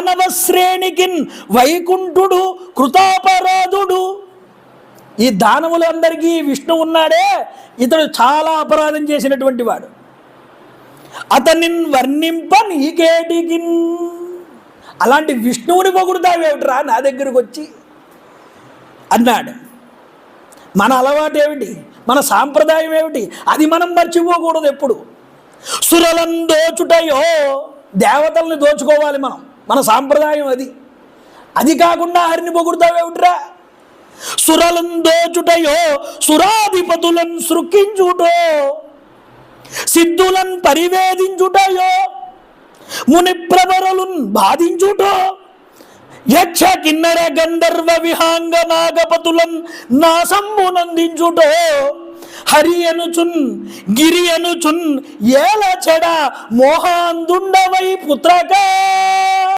మానవ శ్రేణికిన్ వైకుంఠుడు కృతాపరాధుడు. ఈ దానవులందరికీ విష్ణు ఉన్నాడే ఇతడు చాలా అపరాధం చేసినటువంటి వాడు. అతన్ని వర్ణింప నీకేటికిన్ అలాంటి విష్ణువుని పొగుడుతావేమిట్రా నా దగ్గరకు వచ్చి అన్నాడు. మన అలవాటు ఏమిటి మన సాంప్రదాయం ఏమిటి అది మనం మర్చిపోకూడదు ఎప్పుడు. సురలను దోచుటయో దేవతల్ని దోచుకోవాలి మనం. మన సాంప్రదాయం అది. అది కాకుండా హరిని పొగుడుతావేమిట్రా సురలను దోచుటయో సురాధిపతులను సృక్కించుటో సిద్ధులను పరివేదించుటయో ముని ప్రవరులను బాధించుటో యక్ష కిన్నర గంధర్వ విహాంగ నాగపతులం నాసంబునందించుటో హరి అనుచున్ గిరి అనుచున్ ఏల చెడ మోహాందుండవై పుత్రకా